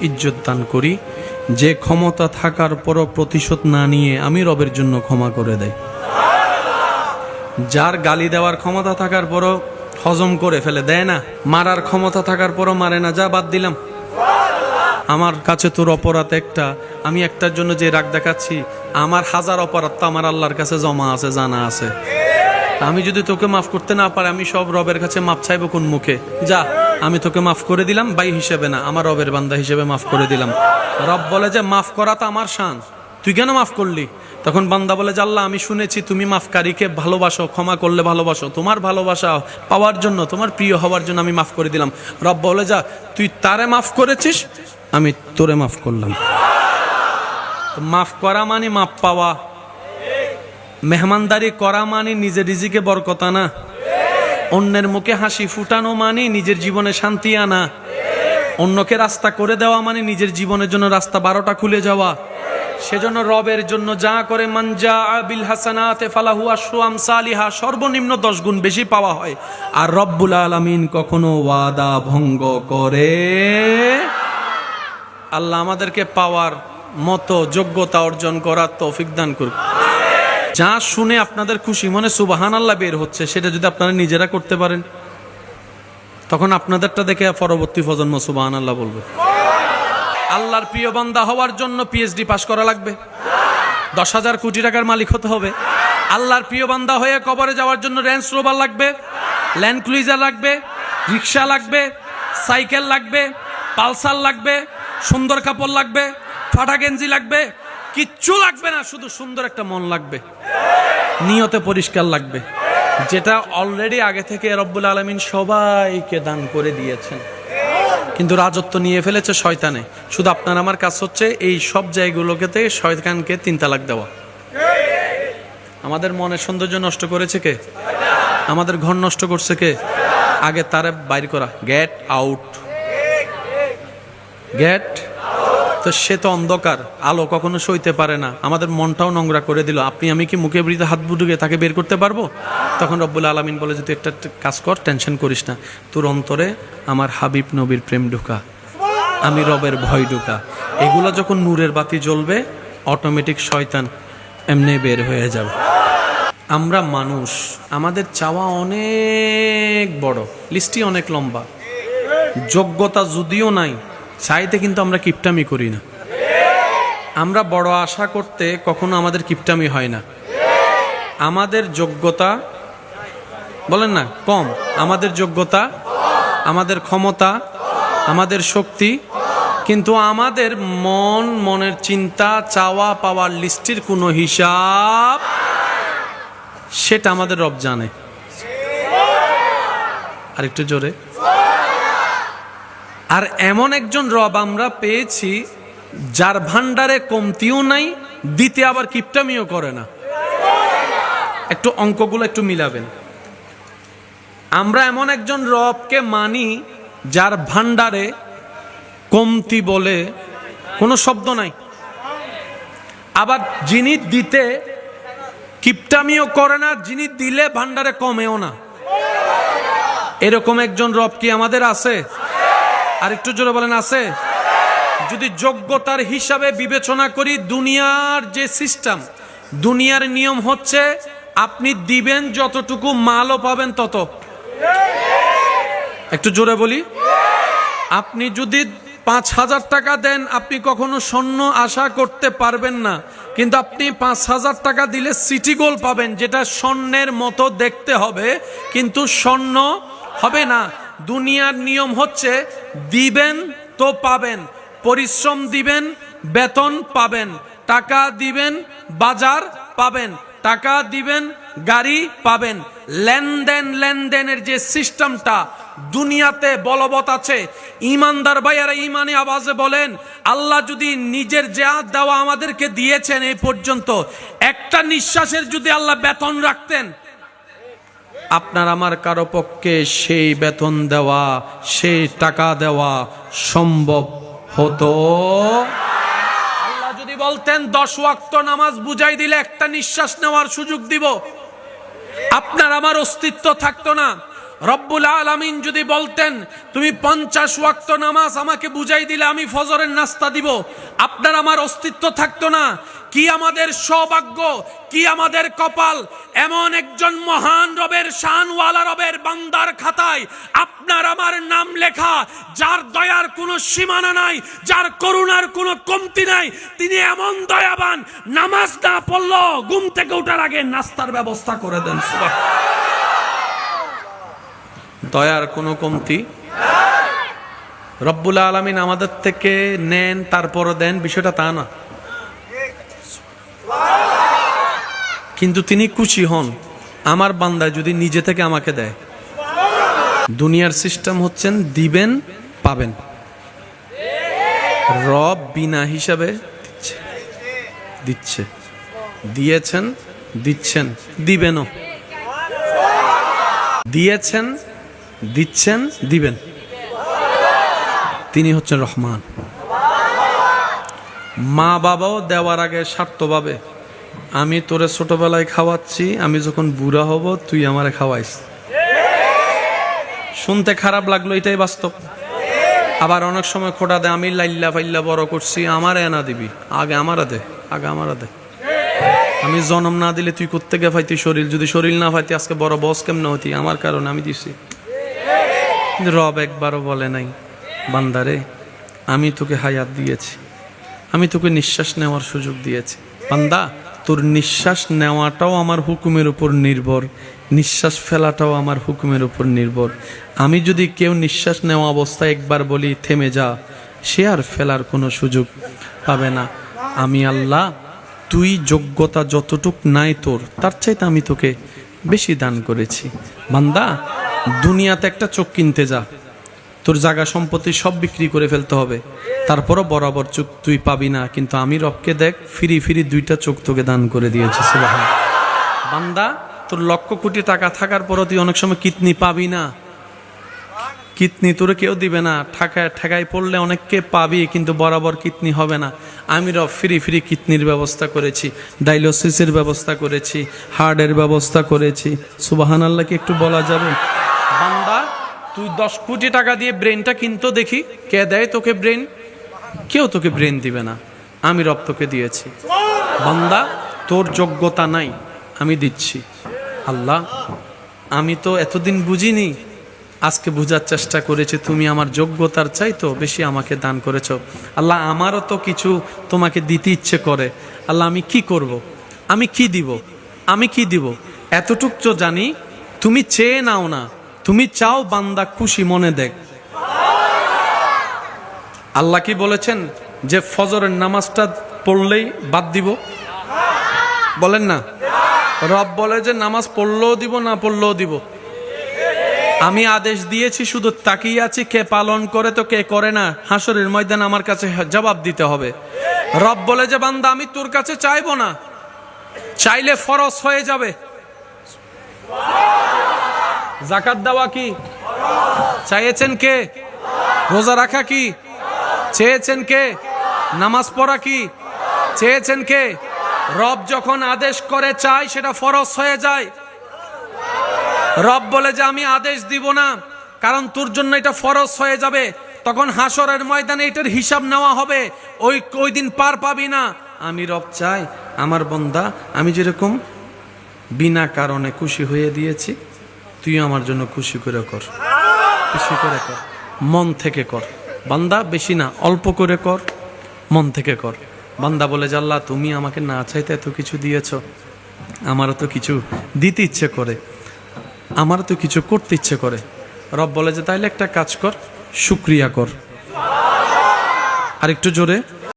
ইজ্জত দান করি। যে ক্ষমতা থাকার পরও প্রতিশোধ না নিয়ে আমি রবের জন্য ক্ষমা করে দেয় যার গালি দেওয়ার ক্ষমতা থাকার পরও হজম করে ফেলে দেয় না। মারার ক্ষমতা থাকার পরও মারে না। যা বাদ দিলাম। আমার কাছে তোর অপরাধ একটা। আমি একটার জন্য যে রাগ দেখাচ্ছি, আমার হাজার অপরাধ তো আমার আল্লাহর কাছে জমা আছে, জানা আছে। আমি যদি তোকে মাফ করতে না পারি, আমি সব রবের কাছে মাফ চাইব কোন মুখে? যা, আমি তোকে মাফ করে দিলাম, বাই হিসেবে না, আমার রবের বান্দা হিসেবে মাফ করে দিলাম। রব বলে যে, মাফ করা তো আমার শান। তুই কেন মাফ করলি? তখন বান্দা বলে আল্লাহ, আমি শুনেছি তুমি মাফকারীকে ভালোবাসো, ক্ষমা করলে ভালোবাসো। তোমার ভালোবাসা পাওয়ার জন্য, তোমার প্রিয় হওয়ার জন্য আমি মাফ করে দিলাম। রব বলে যা, তুই তারে মাফ করেছিস? আমি তোরে মাফ করলাম। মাফ করা মানে মাফ পাওয়া। মেহমানদারি করা মানে নিজের রিজিকে বরকত আনা। অন্যের মুখে হাসি ফুটানো মানে নিজের জীবনে শান্তি আনা। অন্যকে রাস্তা করে দেওয়া মানে নিজের জীবনের জন্য রাস্তা বারোটা খুলে যাওয়া। সেজন্য রবের জন্য যা করে মানজা আবিল হাসানাতে ফালাহু আশুয়াম সালিহা সর্বনিম্ন দশ গুণ বেশি পাওয়া হয়। আর রব্বুল আলামিন কখনো ওয়াদা ভঙ্গ করে আল্লাহ আমাদেরকে পাওয়ার মতো যোগ্যতা অর্জন করার তৌফিক দান করুক। যা শুনে আপনাদের খুশি মনে সুবাহান আল্লাহ বের হচ্ছে, সেটা যদি আপনারা নিজেরা করতে পারেন, তখন আপনাদেরটা দেখে পরবর্তী প্রজন্ম সুবাহান আল্লাহ বলবে। আল্লাহর প্রিয় বান্দা হওয়ার জন্য পিএইচডি পাশ করা লাগবে। দশ হাজার কোটি টাকার মালিক হতে হবে। আল্লাহর প্রিয় বান্দা হয়ে কবরে যাওয়ার জন্য রেঞ্জ রোভার লাগবে ল্যান্ড ক্রুইজার লাগবে, রিক্সা লাগবে, সাইকেল লাগবে, পালসার লাগবে সুন্দর কাপড় লাগবে, ফাটা গেঞ্জি লাগবে, কিচ্ছু লাগবে না, শুধু সুন্দর একটা মন লাগবে। নিয়তে পরিষ্কার লাগবে। যেটা অলরেডি আগে থেকে রব্বুল আলমিন সবাইকে দান করে দিয়েছেন। কিন্তু রাজত্ব নিয়ে ফেলেছে শয়তানে। শুধু আপনার আমার কাজ হচ্ছে এই সব জায়গাগুলোকে শয়তানকে তিন তালাক দেওয়া। আমাদের মনের সৌন্দর্য নষ্ট করেছে কে? আমাদের ঘর নষ্ট করছে কে? আগে তারে বাইর করা। Get out get? তো সে তো অন্ধকার, আলো কখনো সইতে পারে না। আমাদের মনটাও নোংরা করে দিল। আপনি, আমি কি মুখে বৃদ্ধ হাত বুটুকে তাকে বের করতে পারব? তখন রব্বুল আলমিন বলে যে তুই একটা কাজ কর, টেনশন করিস না। তোর অন্তরে আমার হাবিব নবীর প্রেম ঢুকা। আমি রবের ভয় ঢুকা। এগুলো যখন নূরের বাতি জ্বলবে, অটোমেটিক শয়তান এমনি বের হয়ে যাবে। আমরা মানুষ, আমাদের চাওয়া অনেক বড়। লিস্টই অনেক লম্বা। যোগ্যতা যদিও নাই চাইতে কিন্তু আমরা কিপটামি করি না। আমরা বড় আশা করতে কখনো আমাদের কিপটামি হয় না। আমাদের যোগ্যতা, বলেন না, কম। আমাদের যোগ্যতা, আমাদের ক্ষমতা, আমাদের শক্তি, কিন্তু আমাদের মন, মনের চিন্তা, চাওয়া পাওয়ার লিস্টির কোনো হিসাব সেটা আমাদের রব জানে। আরেকটু জোরে। আর এমন একজন রব আমরা পেয়েছি, যার ভান্ডারে কমতিও নাই, দিতে আবার কিপটামিও করে না। একটু অঙ্কগুলো একটু মিলাবেন। আমরা এমন একজন রবকে মানি, যার ভান্ডারে কমতি বলে কোনো শব্দ নাই। আবার যিনি দিতে কিপটামিও করে না, যিনি দিলে ভান্ডারে কমেও না। এরকম একজন রব কি আমাদের আছে? আর একটু জোরে বলেন, আছে? যদি যোগ্যতার হিসাবে বিবেচনা করি, দুনিয়ার যে সিস্টেম, দুনিয়ার নিয়ম হচ্ছে, আপনি দিবেন যতটুকু মালও পাবেন তত। একটু জোরে বলি। আপনি যদি পাঁচ হাজার টাকা দেন, আপনি কখনো স্বর্ণ আশা করতে পারবেন না। কিন্তু আপনি পাঁচ হাজার টাকা দিলে সিটি গোল পাবেন, যেটা স্বর্ণের মতো দেখতে হবে, কিন্তু স্বর্ণ হবে না। দুনিয়ার নিয়ম হচ্ছে দিবেন তো পাবেন, পরিশ্রম দিবেন, বেতন পাবেন, টাকা দিবেন, বাজার পাবেন, টাকা দিবেন, গাড়ি পাবেন। লেনদেন, লেনদেনের যে সিস্টেমটা, দুনিয়াতে বলবৎ আছে। ইমানদার ভাইয়ারা ইমানে আওয়াজে বলেন, আল্লাহ যদি নিজের যা দেওয়া আমাদেরকে দিয়েছেন এই পর্যন্ত, একটা নিঃশ্বাসের যদি আল্লাহ বেতন রাখতেন আপনার আমার কারও পক্ষে সেই বেতন দেওয়া, সেই টাকা দেওয়া সম্ভব হতো? আল্লাহ যদি বলতেন, দশ ওয়াক্ত নামাজ বুঝাই দিলে একটা নিঃশ্বাস নেওয়ার সুযোগ দিব। আপনার আমার অস্তিত্ব থাকতো না। রব্বুল আলামিন যদি বলতেন, তুমি পঞ্চাশ ওয়াক্ত নামাজ আমাকে বুঝাই দিলে আমি ফজরের নাস্তা দিব। আপনার আমার অস্তিত্ব থাকতো না। কি আমাদের সৌভাগ্য, কি আমাদের কপাল? এমন একজন মহান রবের শানওয়ালা রবের বান্দার খাতায় আপনার আমার নাম লেখা, যার দয়ার কোনো সীমানা নাই, যার করুণার কোনো কমতি নাই। তিনি এমন দয়াবান, নামাজ না পড়ল ঘুম থেকে ওঠার আগে নাস্তার ব্যবস্থা করে দেন। সুবহান দয়ার কোনো কমতি? রব্বুল আলমিন আমাদের থেকে নেন, তারপরও দেন, বিষয়টা তা না। কিন্তু তিনি খুশি হন। আমার বান্দায় যদি নিজে থেকে আমাকে দেয়। দুনিয়ার সিস্টেম হচ্ছেন দিবেন, পাবেন। রব বিনা হিসাবে দিচ্ছে। দিচ্ছে। দিয়েছেন, দিচ্ছেন, দিবেনও। দিয়েছেন দিচ্ছেন, দিবেন। তিনি হচ্ছেন রহমান। মা বাবাও দেওয়ার আগে স্বার্থভাবে আমি তোরে ছোটবেলায় খাওয়াচ্ছি, আমি যখন বুড়া হব, তুই আমারে খাওয়াইস। শুনতে খারাপ লাগল, এটাই বাস্তব। আবার অনেক সময় খোটা দে, আমি লাইল্লা ফাইল্লা বড় করছি, আমার এনা দিবি। আগে আমারা দে, আগে আমারা দে। আমি জন্ম না দিলে তুই কোত্থেকে ফাইতি শরীর? যদি শরীর না ফাইতি, আজকে বড় বস কেমন হতি? আমার কারণে আমি দিছি। রব একবারও বলে নাই, বান্দারে, আমি তোকে হায়াত দিয়েছি। আমি তোকে নিঃশ্বাস নেওয়ার সুযোগ দিয়েছি। বান্দা, তোর নিঃশ্বাস নেওয়াটাও আমার হুকুমের উপর নির্ভর, নিঃশ্বাস ফেলাটাও আমার হুকুমের উপর নির্ভর। আমি যদি কেউ নিঃশ্বাস নেওয়া অবস্থায় একবার বলি, থেমে যা সে আর ফেলার কোনো সুযোগ পাবে না। আমি আল্লাহ, তুই যোগ্যতা যতটুক নাই তোর, তার চাইতে আমি তোকে বেশি দান করেছি। বান্দা দুনিয়াতে একটা চোখ কিনতে যা। তোর জায়গা সম্পত্তি সব বিক্রি করে ফেলতে হবে। তারপরও বরাবর চোখ তুই পাবি না, কিন্তু আমি রবকে দেখ, ফিরি ফিরি দুইটা চোখ তোকে দান করে দিয়েছি বান্দা, তোর লক্ষ কোটি টাকা থাকার পরও তুই অনেক সময় কিতনি পাবি না। কিতনি তোর কেউ দিবে না। ঠাকায়, ঠেকায় পড়লে অনেককে পাবি, কিন্তু বরাবর কিতনি হবে না। আমি রব ফ্রি ফ্রি কিতনির ব্যবস্থা করেছি, ডায়ালিসিসের ব্যবস্থা করেছি, হার্টের ব্যবস্থা করেছি। সুবাহান আল্লাহকে একটু বলা যাবে? বান্দা, তুই দশ কোটি টাকা দিয়ে ব্রেনটা কিনতো দেখি। কে দেয় তোকে ব্রেন কেউ তোকে ব্রেন দিবে না। আমি রব তোকে দিয়েছি। বান্দা, তোর যোগ্যতা নাই। আমি দিচ্ছি। আল্লাহ, আমি তো এতদিন বুঝিনি। আজকে বোঝার চেষ্টা করেছি, তুমি আমার যোগ্যতার চাইতো বেশি আমাকে দান করেছ। আল্লাহ, আমারও তো কিছু তোমাকে দিতে ইচ্ছে করে। আল্লাহ, আমি কি করব। আমি কি দিব? আমি কি দিব? এতটুক তো জানি। তুমি চেয়ে নাও না। তুমি চাও বান্দা খুশি মনে দেখ। আল্লাহ কি বলেছেন যে ফজরের নামাজটা পড়লেই বাদ দিব? বলেন না। রব বলে যে নামাজ পড়লেও দিব, না পড়লেও দিব। আমি আদেশ দিয়েছি, শুধু তাকিয়ে আছি, কে পালন করে তো কে করে না। হাসরের ময়দান আমার কাছে জবাব দিতে হবে। রব বলে যে, বান্দা, আমি তোর কাছে চাইব না। চাইলে ফরস হয়ে যাবে। জাকাত দেওয়া কি? চাইয়েছেন কে? রোজা রাখা কি? চেয়েছেন কে? নামাজ পড়া কি? চেয়েছেন কে? রব যখন আদেশ করে চাই সেটা ফরজ হয়ে যায়। রব বলে যে, আমি আদেশ দিব না, কারণ তোর জন্য এটা ফরজ হয়ে যাবে। তখন হাসরের ময়দানে এটার হিসাব নেওয়া হবে। ওই ওই দিন পার পাবি না। আমি রব চাই, আমার বন্দা, আমি যেরকম বিনা কারণে খুশি হয়ে দিয়েছি তুই আমার জন্য খুশি করে কর। খুশি করে কর। মন থেকে কর। বান্দা, বেশি না, অল্প করে কর। মন থেকে কর। বান্দা বলে আল্লাহ, তুমি আমাকে না চাইতে এত কিছু দিয়েছ। আমারও তো কিছু দিতে ইচ্ছে করে। আমার তো কিছু করতে ইচ্ছে করে। রব বলে যে, তাইলে একটা কাজ কর। শুক্রিয়া কর। আর একটু জোরে